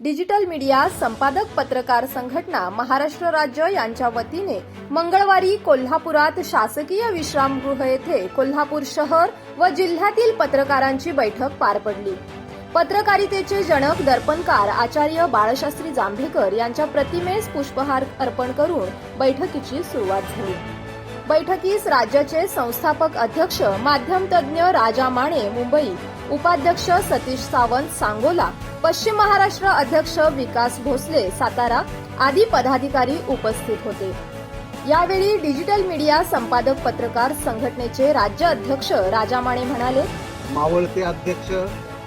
Digital media संपादक पत्रकार संघटना महाराष्ट्र राज्य यांच्या वतीने मंगळवारी कोल्हापुरात शासकीय विश्रामगृह येथे कोल्हापूर शहर व जिल्ह्यातील पत्रकारांची बैठक पार पडली. पत्रकारितेचे जनक दर्पणकार आचार्य बाळशास्त्री जांभेकर यांच्या प्रतिमेस पुष्पहार अर्पण करून बैठकीची सुरुवात झाली. बैठकीस राज्याचे संस्थापक अध्यक्ष माध्यमतज्ञ राजा माने मुंबई उपाध्यक्ष सतीश सावंत सांगोला पश्चिम महाराष्ट्र अध्यक्ष विकास भोसले सातारा आदी पदाधिकारी उपस्थित होते. यावेळी डिजिटल मीडिया संपादक पत्रकार संघटनेचे राज्य अध्यक्ष राजा माने म्हणाले मावळते अध्यक्ष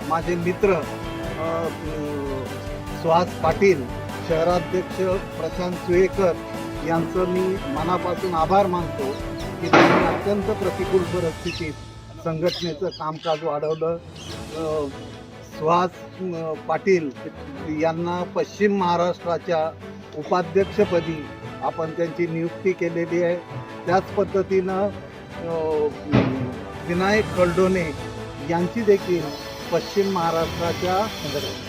माझे मित्र सुहास पाटील शहराध्यक्ष प्रशांत सुयेकर यांचं मी मनापासून आभार मानतो की त्यांनी अत्यंत प्रतिकूल परिस्थितीत संघटनेचं कामकाज वाढवलं. सुहास पाटील यांना पश्चिम महाराष्ट्राच्या उपाध्यक्षपदी आपण त्यांची नियुक्ती केलेली आहे. त्याच पद्धतीनं विनायक कळडोने यांची देखील पश्चिम महाराष्ट्राच्या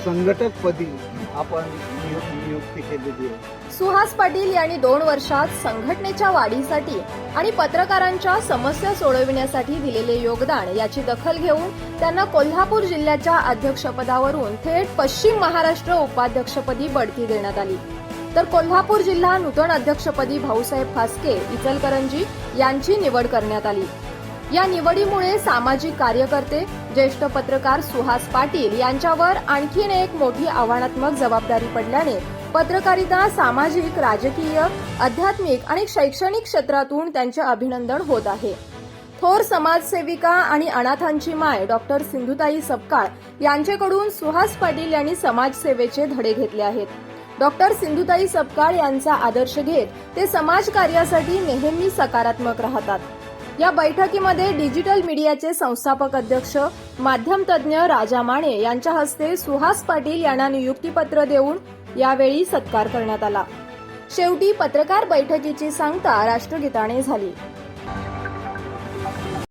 संघटकपदी आपण नियुक्ती केलेली आहे. सुहास पाटील यांनी दोन वर्षात संघटनेच्या वाढीसाठी आणि पत्रकारांच्या समस्या सोडविण्यासाठी दिलेले योगदान याची दखल घेऊन त्यांना कोल्हापूर जिल्ह्याच्या अध्यक्षपदावरून थेट पश्चिम महाराष्ट्र उपाध्यक्षपदी बढती देण्यात आली. तर कोल्हापूर जिल्हा नूतन अध्यक्षपदी भाऊसाहेब फास्के इचलकरंजी यांची निवड करण्यात आली. या निवडीमुळे सामाजिक कार्यकर्ते ज्येष्ठ पत्रकार सुहास पाटील यांच्यावर आणखीन एक मोठी आव्हानात्मक जबाबदारी पडल्याने पत्रकारिता सामाजिक राजकीय आध्यात्मिक आणि शैक्षणिक क्षेत्रातून त्यांचे अभिनंदन होत आहे. थोर समाजसेविका आणि अनाथांची माय डॉक्टर सिंधुताई सपकाळ यांच्याकडून सुहास पाटील यांनी समाजसेवेचे धडे घेतले आहेत. डॉक्टर सिंधुताई सपकाळ यांचा आदर्श घेत ते समाजकार्यासाठी नेहमी सकारात्मक राहतात. या बैठकीमध्ये डिजिटल मीडियाचे संस्थापक अध्यक्ष माध्यम तज्ज्ञ राजा माने यांच्या हस्ते सुहास पाटील यांना नियुक्तीपत्र देऊन यावेळी सत्कार करण्यात आला. शेवटी पत्रकार बैठकीची सांगता राष्ट्रगीताने झाली.